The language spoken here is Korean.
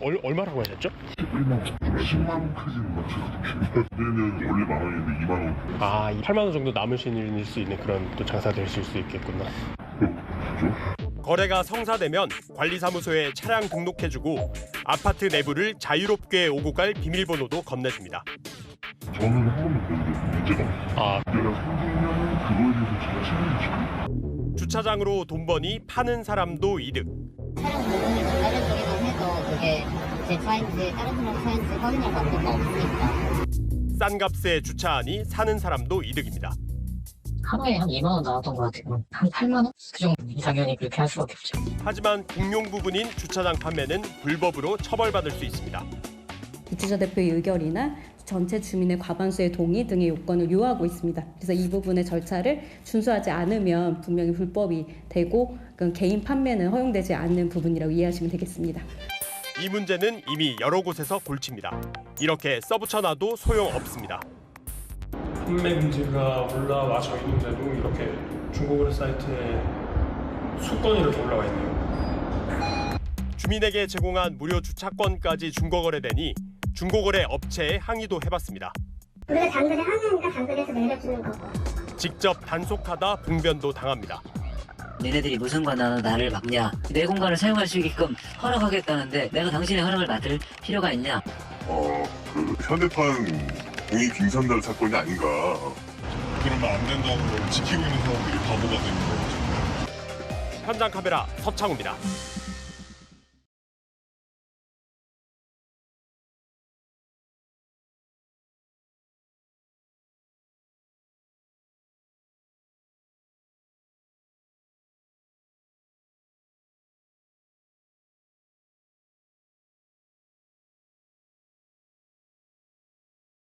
얼, 얼마라고 하셨죠? 1만 10만 원까지는 맞춰서 내년 원래 만 원인데 2만 원. 아, 이 8만 원 정도 남으실 수 있는 그런 또 장사 되실 수 있겠구나. 거래가 성사되면 관리사무소에 차량 등록해주고 아파트 내부를 자유롭게 오고 갈 비밀번호도 건네줍니다. 저는 한 번도 그런 게 문제가 없어요. 아, 내가 생기면은 그거에 대해서 제가 책임을 지고 주차장으로 돈 버니 파는 사람도 이득. 촬영 부분을 전자적으로만 해도 그게 제 차인지 다른 사람 차인지 확인할 방법이 없으니까 싼 값에 주차하니 사는 사람도 이득입니다. 하루에 한 2만 원 나왔던 것 같아요. 한 8만 원? 그 정도 이상연이 그렇게 할 수밖에 없죠. 하지만 공용 부분인 주차장 판매는 불법으로 처벌받을 수 있습니다. 이주자 대표의 의결이나 전체 주민의 과반수의 동의 등의 요건을 요하고 있습니다. 그래서 이 부분의 절차를 준수하지 않으면 분명히 불법이 되고 그 개인 판매는 허용되지 않는 부분이라고 이해하시면 되겠습니다. 이 문제는 이미 여러 곳에서 골칩니다. 이렇게 써붙여놔도 소용없습니다. 판매 금지가 올라와져 있는데도 이렇게 중고거래 사이트에 수건이 이렇게 올라와 있네요. 주민에게 제공한 무료 주차권까지 중고거래되니 중고거래 업체에 항의도 해봤습니다. 우리가 단들이 하나니까 단들에서 내려주는 거고 직접 단속하다 봉변도 당합니다. 니네들이 무슨 관하나 나를 막냐? 내 공간을 사용할 수 있게끔 허락하겠다는데 내가 당신의 허락을 맡을 필요가 있냐? 어, 그 현대판 공익 빙산달 사건이 아닌가. 그러면 안 된다는 걸 지키고 있는 사람들이 바보가 되는 거죠. 현장 카메라 서창우입니다.